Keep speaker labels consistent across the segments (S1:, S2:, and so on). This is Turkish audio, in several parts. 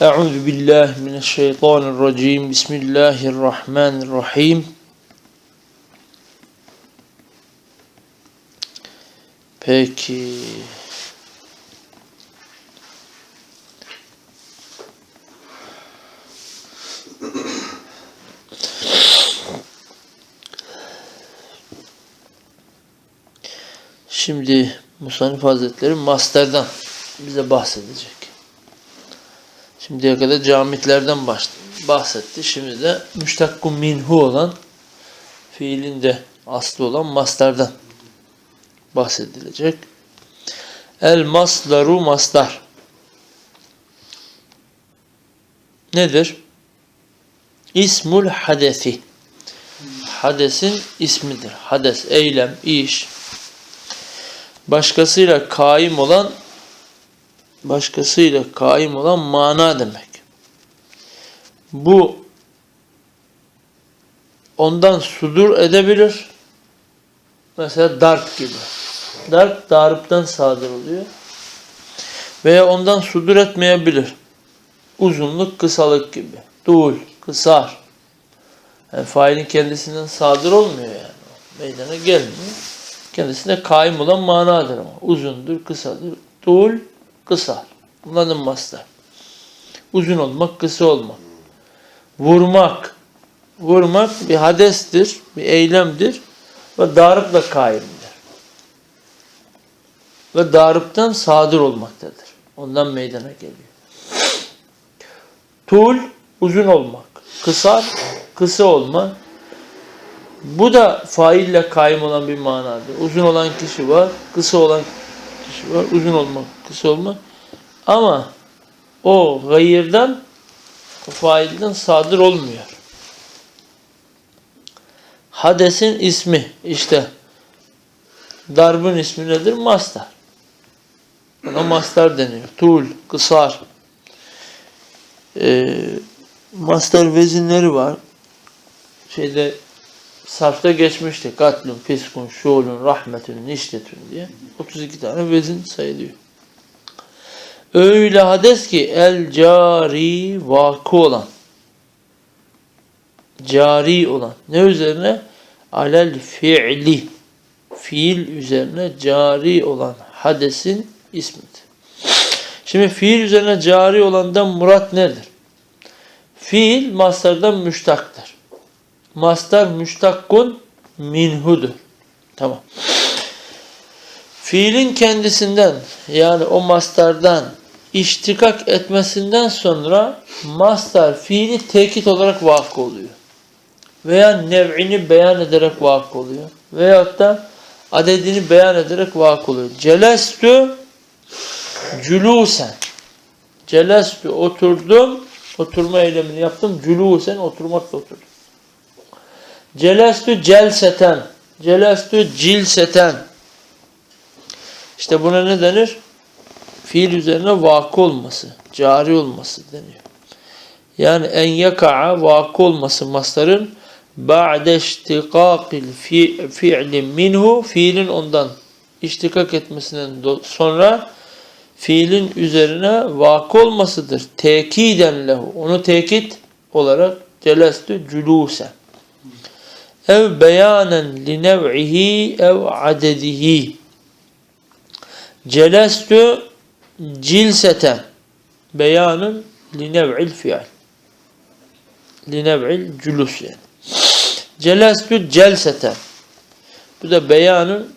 S1: Euzu billahi mineşşeytanirracim. Bismillahirrahmanirrahim. Peki. Şimdi Musannif Hazretleri masterden bize bahsedecek. Şimdiye kadar camitlerden bahsetti. Şimdi de müştakkun minhu olan fiilinde aslı olan mastardan bahsedilecek. El masdaru mastar. Nedir? İsmul hadesi. Hadesin ismidir. Hades, eylem, iş. Başkasıyla kaim olan başkasıyla kaim olan mana demek. Bu ondan sudur edebilir. Mesela darp gibi. Darp darıptan sadır oluyor. Veya ondan sudur etmeyebilir. Uzunluk, kısalık gibi. Dul, kısar. Yani failin kendisinden sadır olmuyor yani. Meydana gelmiyor. Kendisine kaim olan manadır ama. Uzundur, kısadır. Dul, kısa. Bunların mastar. Uzun olmak, kısa olmak. Vurmak. Vurmak bir hadestir, bir eylemdir ve darıpla kaimdir. Ve darıptan sadır olmaktadır. Ondan meydana geliyor. Tul, uzun olmak. Kısar, kısa olmak. Bu da faille kaim olan bir manadır. Uzun olan kişi var, kısa olan kişi var. Uzun olmak, kısa olmak. Ama o gayırdan, o failden sadır olmuyor. Hadesin ismi işte darbın ismi nedir? Mastar. Ona mastar deniyor. Tul, kısar. Ee, mastar vezinleri var. Şeyde sarfta geçmişti. Katlun, fiskun, şuulun, rahmetün, niştetün diye. 32 tane vezin sayılıyor. Öyle hades ki el cari vakı olan. Cari olan. Ne üzerine? Alel fi'li. Fiil üzerine cari olan hadesin ismidir. Şimdi fiil üzerine cari olandan murat nedir? Fiil mastardan müştaktır. Mastar müştakkun minhudur. Tamam. Fiilin kendisinden yani o mastardan iştikak etmesinden sonra mastar fiili tekit olarak vakı oluyor. Veya nev'ini beyan ederek vakı oluyor. Veyahut da adedini beyan ederek vakı oluyor. Celestü culusen. Celestü oturdum. Oturma eylemini yaptım. Culusen oturmakla oturdum. Celestü celseten. Celestü cilseten. İşte buna ne denir? Fiil üzerine vakı olması, cari olması deniyor. Yani en yaka'a vakı olması mastarın ba'de iştikakil fi'li minhu fiilin ondan iştikak etmesinden sonra fiilin üzerine vakı olmasıdır. Tekiden lehu. Onu tekit olarak celestü culusen. Ev beyanen li nev'ihi ev adedihi. Celestü cilseten beyanın li nev'il fiil. Li nev'il culus yani. Celestü celseten. Bu da beyanın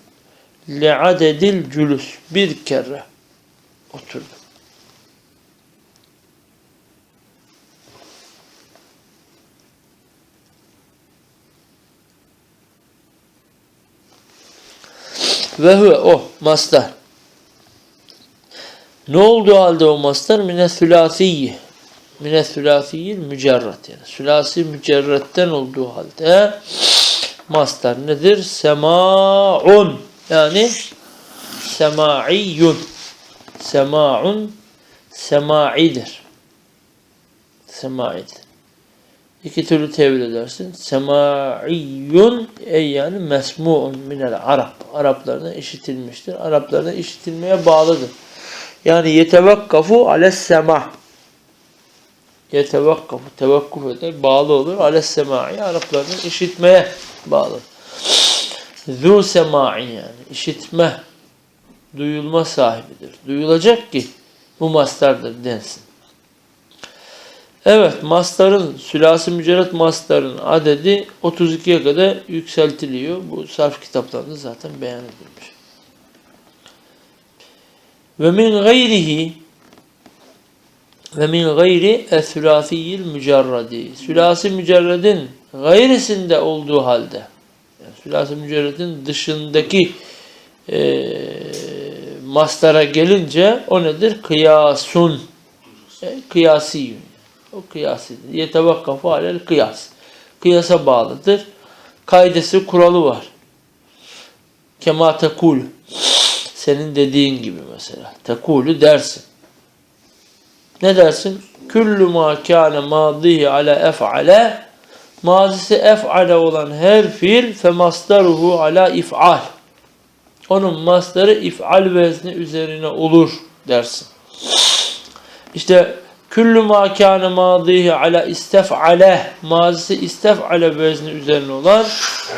S1: li adedil culus. Bir kere oturdum. Ve huve o mastar. Ne olduğu halde o mastar? Mine sülasiyi. Mine sülasiyi mücerret yani. Sülasi mücerretten olduğu halde mastar nedir? Sema'un yani sema'iyyun. Sema'un sema'idir. Sema'idir. İki türlü tevil edersin. Sema'iyyun ey yani mesmu'un minel Arap. Araplardan işitilmiştir. Araplardan işitilmeye bağlıdır. Yani yetevakkafu ales sema. Yetevakkafu, tevakkuf eder, bağlı olur. Ales semai, Arapların işitmeye bağlı. Zu semai yani, işitme, duyulma sahibidir. Duyulacak ki bu mastardır densin. Evet, mastarın, sülasi mücerret mastarın adedi 32'ye kadar yükseltiliyor. Bu sarf kitaplarında zaten beyan edilmiş. Ve min gayrihi ve min gayri es-sülasiyil mücerredi. Sülasi mücerredin gayrisinde olduğu halde yani sülasi mücerredin dışındaki eee mastara gelince o nedir? Kıyasun. E, kıyasi. O kıyasidir. Yetevakkafu alel kıyas. Kıyasa bağlıdır. Kaidesi kuralı var. Kema tekul. Senin dediğin gibi mesela. Tekulü dersin. Ne dersin? Küllü ma kâne mâdihi ala ef'ale mazisi ef'ale olan her fiil fe masdaruhu ala if'al. Onun mastarı if'al vezni üzerine olur dersin. İşte küllü ma kâne mâdihi ala istef'ale mazisi istef'ale vezni üzerine olan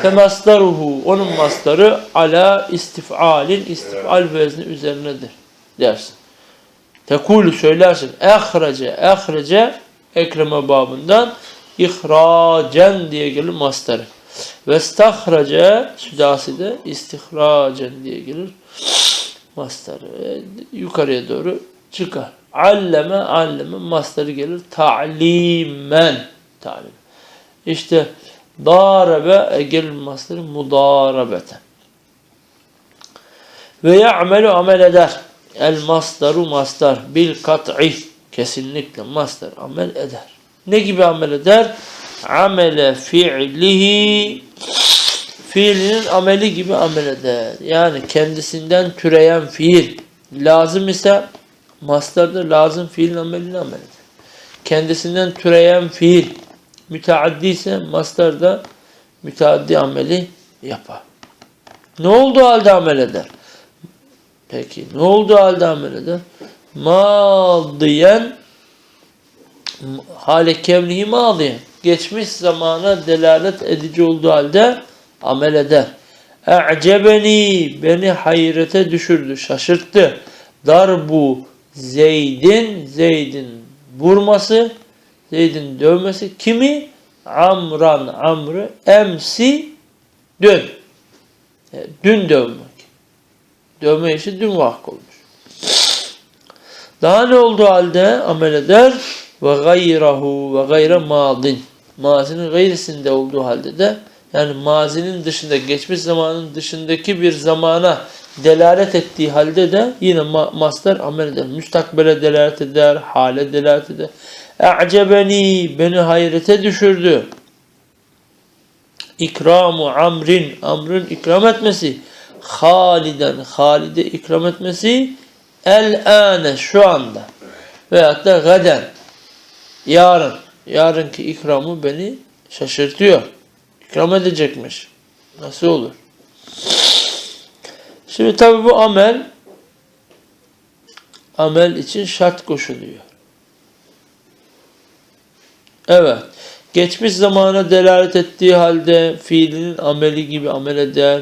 S1: fe masdaruhu onun mastarı ala istif'alin istif'al vezni üzerinedir dersin. Tekulu söylersin. Ehrece, ehrece ekreme babından ihracen diye gelir mastarı. Ve stahrace südasi de istihracen diye gelir mastarı. Yukarıya doğru çıkar. Alleme, alleme mastarı gelir. Ta'limen. Ta'lim. İşte darabe e, gelir mastarı mudarabeten. Ve ya'melu amel eder. El masdaru masdar bil kat'i kesinlikle masdar amel eder. Ne gibi amel eder? Amele fi'lihi fiilinin ameli gibi amel eder. Yani kendisinden türeyen fiil lazım ise masdarda lazım fiilin amelini amel eder. Kendisinden türeyen fiil müteaddi ise masdarda müteaddi ameli yapar. Ne olduğu halde amel eder? Peki ne oldu halde amel eder? Madiyen hale kevnihi madiyen. Geçmiş zamana delalet edici olduğu halde amel eder. E'cebeni beni hayrete düşürdü, şaşırttı. Darbu Zeydin, Zeydin vurması, Zeydin dövmesi. Kimi? Amran, Amr'ı, emsi, dün. Yani dün dövmek. Dövme işi dün vakk olmuş. Daha ne olduğu halde amel eder? Ve gayrahu ve gayre madin. Mazinin gayrisinde olduğu halde de yani mazinin dışında, geçmiş zamanın dışındaki bir zamana delalet ettiği halde de yine ma mastar amel eder. Müstakbele delalet eder, hale delalet eder. E'cebeni, beni hayrete düşürdü. İkramu amrin, amrın ikram etmesi. Haliden, Halide ikram etmesi. El-ane, şu anda. Veyahut da gaden, yarın. Yarınki ikramı beni şaşırtıyor. İkram edecekmiş. Nasıl olur? Şimdi tabi bu amel amel için şart koşuluyor. Evet. Geçmiş zamana delalet ettiği halde fiilinin ameli gibi amel eder.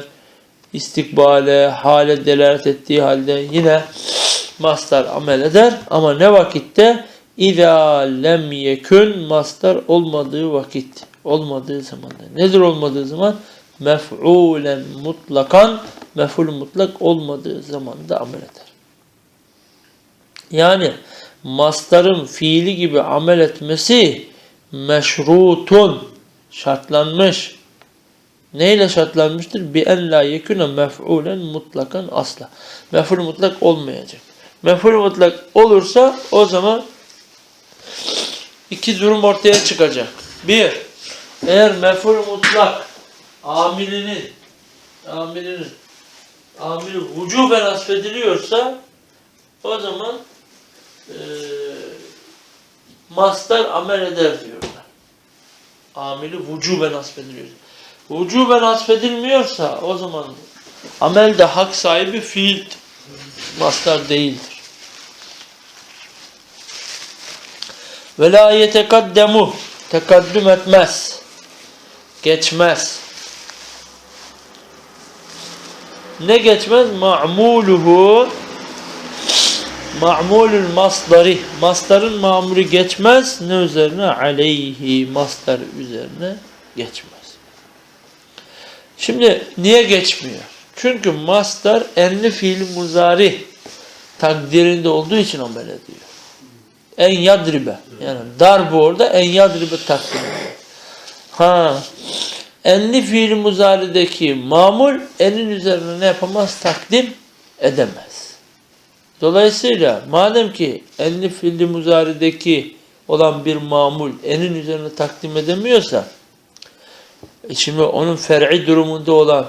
S1: İstikbale, hale delalet ettiği halde yine mastar amel eder. Ama ne vakitte? İzâ lem yekün mastar olmadığı vakit. Olmadığı zamanda. Nedir olmadığı zaman? Mef'ulen mutlakan mef'ul mutlak olmadığı zamanda amel eder. Yani mastarın fiili gibi amel etmesi meşrutun şartlanmış. Neyle şartlanmıştır? Bi en la yekune mef'ulen mutlakan asla. Mef'ul mutlak olmayacak. Mef'ul mutlak olursa o zaman iki durum ortaya çıkacak. Bir, eğer mef'ul mutlak amilinin amilinin amili vücuben asfediliyorsa o zaman e, mastar amel eder diyorlar. Amili vücuben asfediliyor. Vücuben asfedilmiyorsa o zaman amel de hak sahibi fiil mastar değildir. Ve la yetekaddemu. Tekaddüm etmez. Geçmez. Ne geçmez? Ma'muluhu Ma'mulül masdari. Masdarın mamuru geçmez. Ne üzerine? Aleyhi. Masdar üzerine geçmez. Şimdi niye geçmiyor? Çünkü masdar enli fiil muzari takdirinde olduğu için amel ediyor. En yadribe. Yani darbu orada en yadribe takdir ediyor. Ha. Enli fiil muzarideki mamul enin üzerine ne yapamaz? Takdim edemez. Dolayısıyla madem ki enli fiil muzarideki olan bir mamul enin üzerine takdim edemiyorsa e şimdi onun fer'i durumunda olan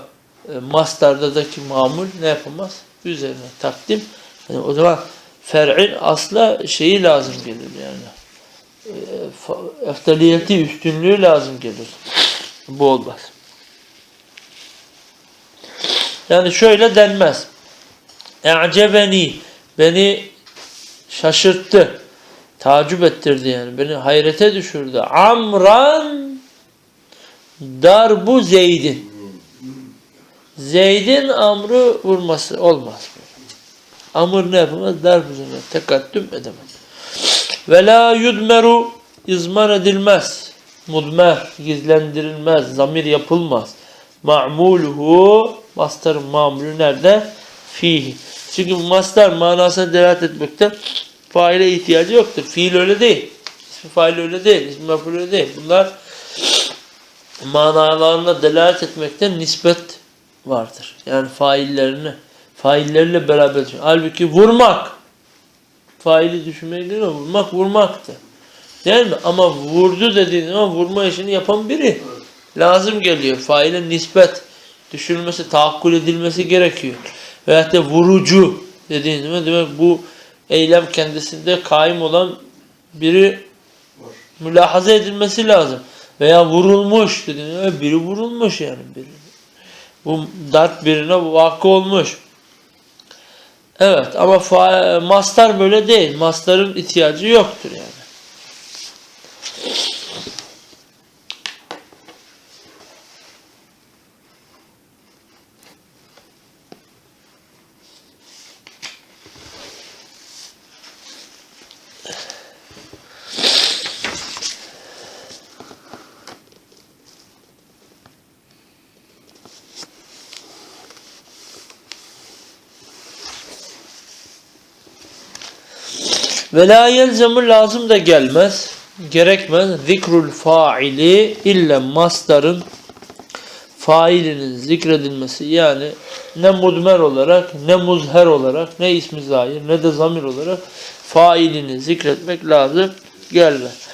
S1: e, mastardaki mamul ne yapamaz? Üzerine takdim. Yani o zaman fer'in asla şeyi lazım gelir yani. E, eftaliyeti, üstünlüğü lazım gelir. Bu olmaz. Yani şöyle denmez. E'cebeni beni şaşırttı. Tacip ettirdi yani. Beni hayrete düşürdü. Amran darbu Zeyd'in. Zeyd'in amru vurması olmaz. Amr ne yapamaz? Darbu Zeyd'in. Tekaddüm edemez. Ve la yudmeru izmar edilmez. Mudmer gizlendirilmez. Zamir yapılmaz. Ma'muluhu mastarın mamulü nerede? Fihi. Çünkü mastar manasına delalet etmekte faile ihtiyacı yoktur. Fiil öyle değil. İsmi fail öyle değil. İsmi meful öyle değil. Bunlar manalarına delalet etmekte nispet vardır. Yani faillerini failleriyle beraber. Halbuki vurmak faili düşünmeye göre vurmak vurmaktı. Değil mi? Ama vurdu dediğin zaman vurma işini yapan biri lazım geliyor. Faile nispet düşünülmesi, tahakkül edilmesi gerekiyor. Veyahut da vurucu dediğin zaman demek bu eylem kendisinde kaim olan biri mülahaza edilmesi lazım. Veya vurulmuş dediğin zaman biri vurulmuş yani biri. Bu dert birine vakı olmuş. Evet ama mastar böyle değil. Mastarın ihtiyacı yoktur yani. Ve la yelzemu lazım da gelmez. Gerekmez. Zikrul faili illa mastarın failinin zikredilmesi yani ne mudmer olarak ne muzher olarak ne ismi zahir ne de zamir olarak failini zikretmek lazım gelmez.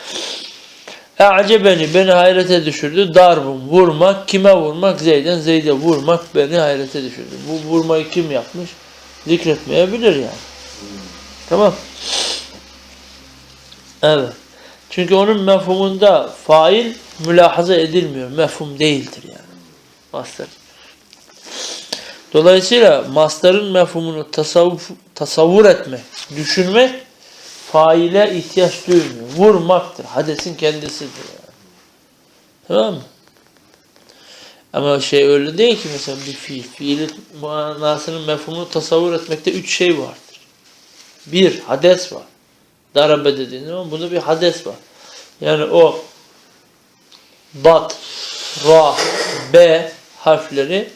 S1: E'cebeni beni hayrete düşürdü. Darbun vurmak. Kime vurmak? Zeyd'den Zeyd'e vurmak beni hayrete düşürdü. Bu vurmayı kim yapmış? Zikretmeyebilir yani. Tamam. Evet. Çünkü onun mefhumunda fail mülahaza edilmiyor. Mefhum değildir yani. Master. Dolayısıyla mastarın mefhumunu tasavvuf, tasavvur etmek, düşünmek faile ihtiyaç duymuyor. Vurmaktır. Hadesin kendisidir yani. Tamam mı? Ama şey öyle değil ki mesela bir fiil. Fiilin manasının mefhumunu tasavvur etmekte üç şey vardır. Bir, hades var. Darabe dediğin zaman bunda bir hades var. Yani o bat, ra, b harfleri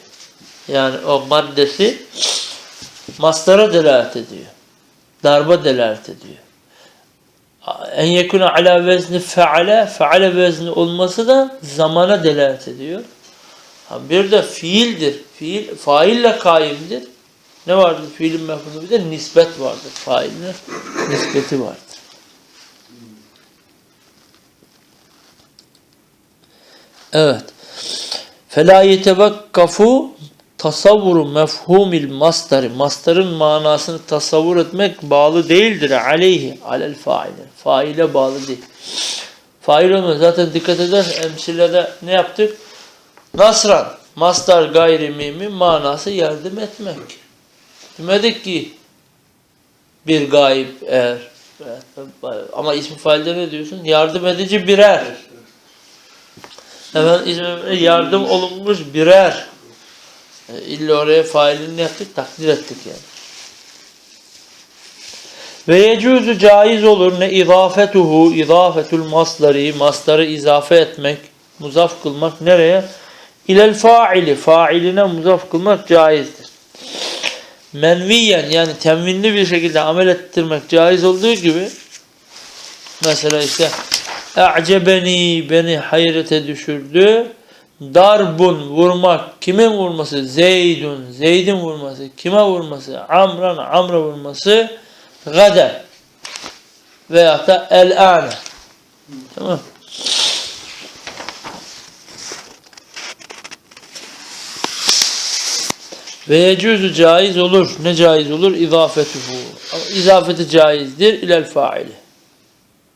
S1: yani o maddesi mastara delalet ediyor. Darba delalet ediyor. En yekuna ala vezni feale, feale vezni olması da zamana delalet ediyor. Bir de fiildir. Fiil, faille kaimdir ne vardır fiilin mefhumu bir de nispet vardır. Failin nispeti vardır. Evet. Fela yetevekkafu tasavvuru mefhumil mastari. Mastarın manasını tasavvur etmek bağlı değildir. Aleyhi, alel faile. Faile bağlı değil. Fail olmuyor. Zaten dikkat eder emsilede ne yaptık? Nasran, mastar gayrimimi manası yardım etmek demedik ki bir gayip Evet, ama ismi failde ne diyorsun? Yardım edici birer. Efendim ismi yardım olunmuş birer. E, illa oraya failini yaptık, takdir ettik yani. Ve yecuzu caiz olur ne izafetuhu, izafetul masları, masları izafe etmek, muzaf kılmak nereye? İlel faili, failine muzaf kılmak caizdir. Menviyen yani temvinli bir şekilde amel ettirmek caiz olduğu gibi mesela işte e'cebeni beni hayrete düşürdü. Darbun vurmak kimin vurması? Zeydun zeydin vurması. Kime vurması? Amran amra vurması. Gader veyahut da el tamam Ve yecuzu caiz olur. Ne caiz olur? İzafetuhu. Ama İzafeti caizdir ilel faili.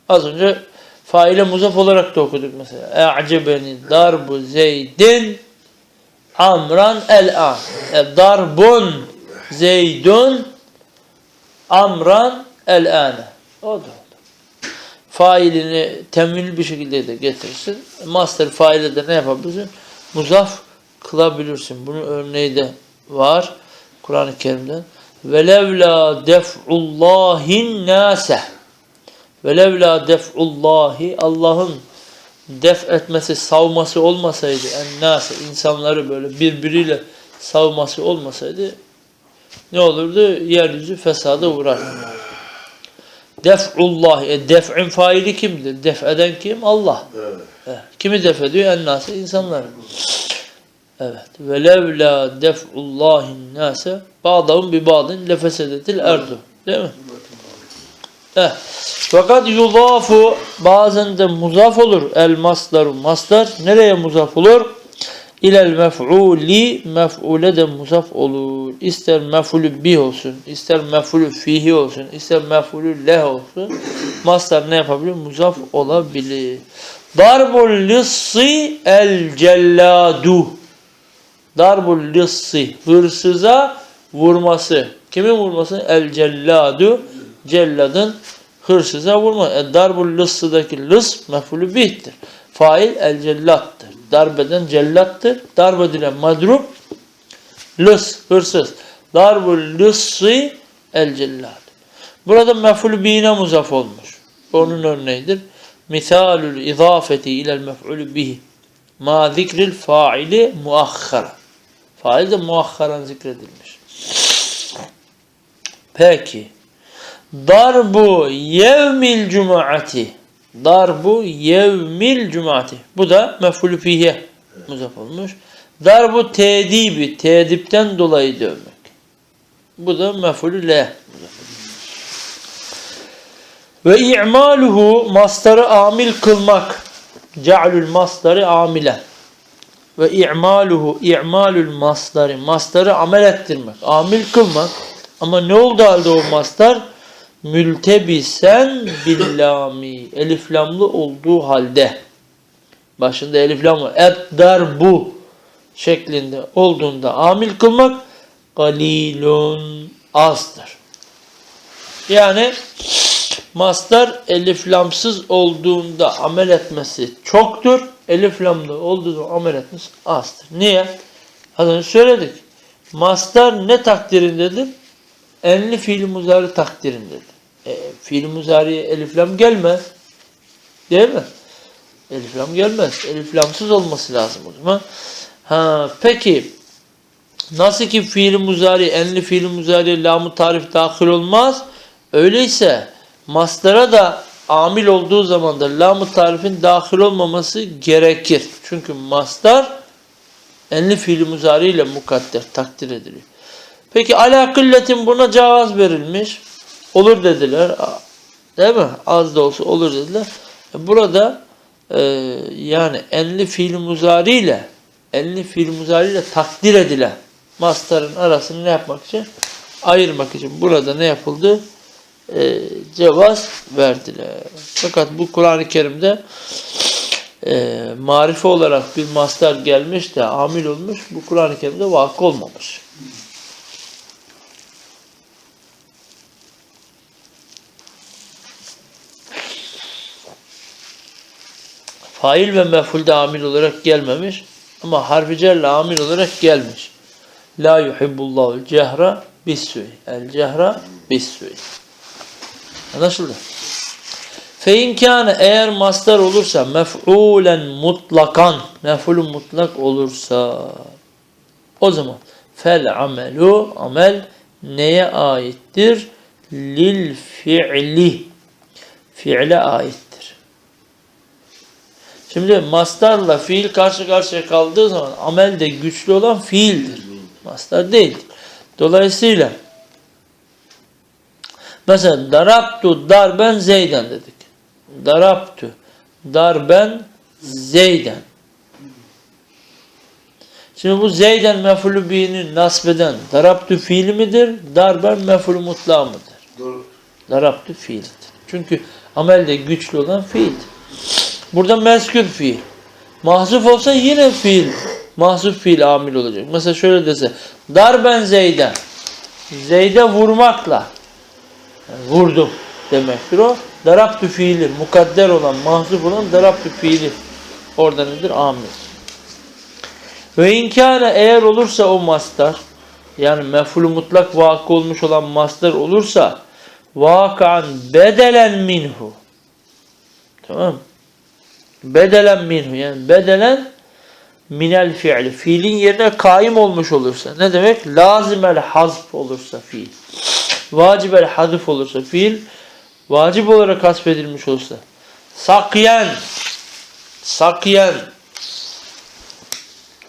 S1: Az önce faile muzaf olarak da okuduk mesela. E'cebeni darbu zeydin amran el-an. E, darbun zeydun amran el-ane. O da oldu. Failini teminli bir şekilde de getirsin. Master faile de ne yapabilirsin? Muzaf kılabilirsin. Bunun örneği de var Kur'an-ı Kerim'den. Velevla def'ullahin nase. Velevla def'ullahi Allah'ın def etmesi, savması olmasaydı en nase insanları böyle birbiriyle savması olmasaydı ne olurdu? Yeryüzü fesada uğrar. Def'ullah. E, def'in faili kimdir? Def eden kim? Allah.
S2: Evet.
S1: E, Kimi def ediyor? En nase insanları. Evet. Ve levla def'ullahin nase ba'dahum bi ba'din lefesedetil erdu. Değil mi? Eh. Fakat yuzafu bazen de muzaf olur. El masdaru masdar. Nereye muzaf olur? İlel mef'uli mef'ule de muzaf olur. İster mef'ulü bih olsun, ister mef'ulü fihi olsun, ister mef'ulü leh olsun. Masdar ne yapabilir? Muzaf olabilir. Darbul lissi el celladu. Darbul lissi. Hırsıza vurması. Kimin vurması? El celladu. Celladın hırsıza vurma. E, darbul lıssidaki lıs mef'ulü bihtir. Fail el cellattır. Darbeden cellattır. Darb edilen madrub lıs, hırsız. Darbul lıssi el cellat. Burada mef'ulü bihine muzaf olmuş. Onun örneğidir. Misalül izafeti ilel mef'ulü bihi. Ma zikril faili muakhara. Fail de muakharan zikredilmiş. Peki. Darbu yevmil cumaati. Darbu yevmil cumaati. Bu da mef'ulü fihiye muzaf olmuş. Darbu tedibi. Tedipten dolayı dövmek. Bu da mef'ulü le. Ve i'maluhu mastarı amil kılmak. Ce'lül mastarı amile. Ve i'maluhu i'malül mastarı. Mastarı amel ettirmek. Amil kılmak. Ama ne oldu halde o mastar? Mültebisen billami. Eliflamlı olduğu halde. Başında eliflam var. Darbu şeklinde olduğunda amil kılmak galilun azdır. Yani mastar eliflamsız olduğunda amel etmesi çoktur. Eliflamlı olduğunda amel etmesi azdır. Niye? Az önce söyledik. Mastar ne takdirindedir? Enli fiil muzari takdirindedir. E, fiil muzariye eliflam gelmez. Değil mi? Eliflam gelmez. Eliflamsız olması lazım o zaman. Ha, peki nasıl ki fiil muzari, enli fiil muzari lamı tarif dahil olmaz. Öyleyse mastara da amil olduğu zaman da lam-ı tarifin dahil olmaması gerekir. Çünkü mastar enli fiil muzari ile mukadder, takdir ediliyor. Peki ala kılletin buna cevaz verilmiş. Olur dediler. Değil mi? Az da olsa olur dediler. E, Burada e, yani enli fiil muzari ile enli fiil muzari ile takdir edilen mastarın arasını ne yapmak için? Ayırmak için. Burada ne yapıldı? e, cevaz verdiler. Fakat bu Kur'an-ı Kerim'de e, marife olarak bir master gelmiş de amil olmuş. Bu Kur'an-ı Kerim'de vakı olmamış. Fail ve mefulde amil olarak gelmemiş ama harfi cerle amil olarak gelmiş. La yuhibbullahul cehra bis su'i. El cehra bis. Anlaşıldı? Fe in kâne eğer mastar olursa mef'ulen mutlakan mef'ulun mutlak olursa o zaman fel amelu amel neye aittir? Lil fi'li fiile aittir. Şimdi mastarla fiil karşı karşıya kaldığı zaman amel de güçlü olan fiildir. Mastar değildir. Dolayısıyla mesela darabtu darben zeyden dedik. Darabtu darben zeyden. Şimdi bu zeyden mefulü bi'ni nasbeden darabtu fiili midir? Darben mefulü mutlağı mıdır?
S2: Doğru.
S1: Darabtu fiildir. Çünkü amelde güçlü olan fiildir. Burada meskür fiil. Mahzuf olsa yine fiil. Mahzuf fiil amil olacak. Mesela şöyle dese. Darben zeyden. Zeyde vurmakla. Vurdum demektir o. Darabtu fiili. Mukadder olan, mahzuf olan darabtu fiili. Orada nedir? Amil. Ve inkâne eğer olursa o mastar yani mef'ulü mutlak vakı olmuş olan mastar olursa vakan bedelen minhu tamam bedelen minhu yani bedelen minel fiili fiilin yerine kaim olmuş olursa ne demek lazimel hazf olursa fiil vacibel hazf olursa fiil vacip olarak hasfedilmiş olursa sakyen sakyen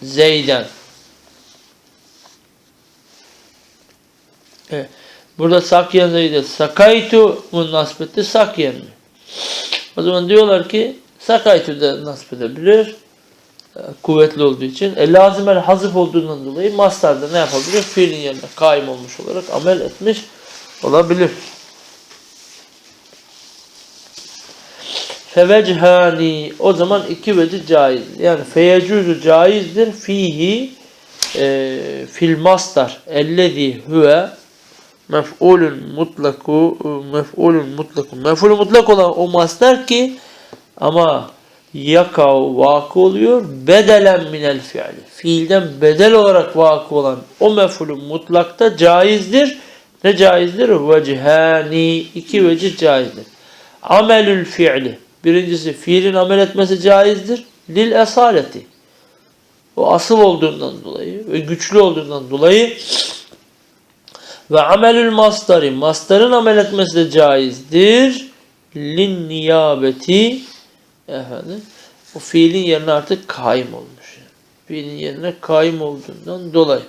S1: Zeyden. Evet. Burada Sakyen Zeyden. Sakaytu mu nasip etti? Sakyen mi? O zaman diyorlar ki Sakaytu da nasip edebilir. Kuvvetli olduğu için. E, lazimel hazıf olduğundan dolayı mastarda ne yapabilir? Fiilin yerine kaim olmuş olarak amel etmiş olabilir. Fevechani o zaman iki vecih caiz. Yani feyecuzu caizdir fihi e, fil mastar ellezî huve mef'ulun mutlaku mef'ulun mutlaku mef'ulun mutlak olan o mastar ki ama yakav vakı oluyor bedelen minel fiili. Fiilden bedel olarak vakı olan o mef'ulun mutlakta caizdir. Ne caizdir? Vecihani iki vecih caizdir. Amelül fiili. Birincisi fiilin amel etmesi caizdir. Lil esaleti. O asıl olduğundan dolayı ve güçlü olduğundan dolayı ve amelül mastari. Mastarın amel etmesi de caizdir. Lin niyabeti efendim o fiilin yerine artık kaim olmuş. Fiilin yerine kaim olduğundan dolayı.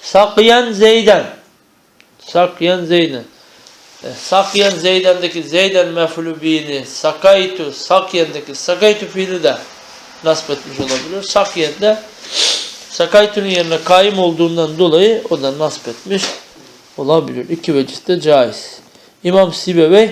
S1: Sakyen Zeyden. Sakyen Zeyden. E, Sakyen Zeyden'deki Zeyden mef'ulü bi'ni sakaytu Sakyen'deki sakaytu fiili de nasip etmiş olabilir. Sakyen'de sakaytu'nun yerine kaim olduğundan dolayı o da nasip etmiş olabilir. İki vecih de caiz. İmam Sibevey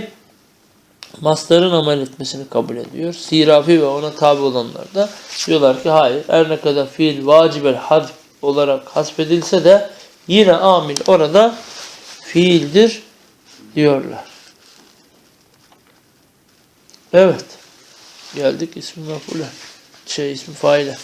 S1: mastarın amel etmesini kabul ediyor. Sirafi ve ona tabi olanlar da diyorlar ki hayır her ne kadar fiil vacibel had olarak hasfedilse de yine amil orada fiildir diyorlar. Evet. Geldik ismi mef'ule. Şey ismi faile.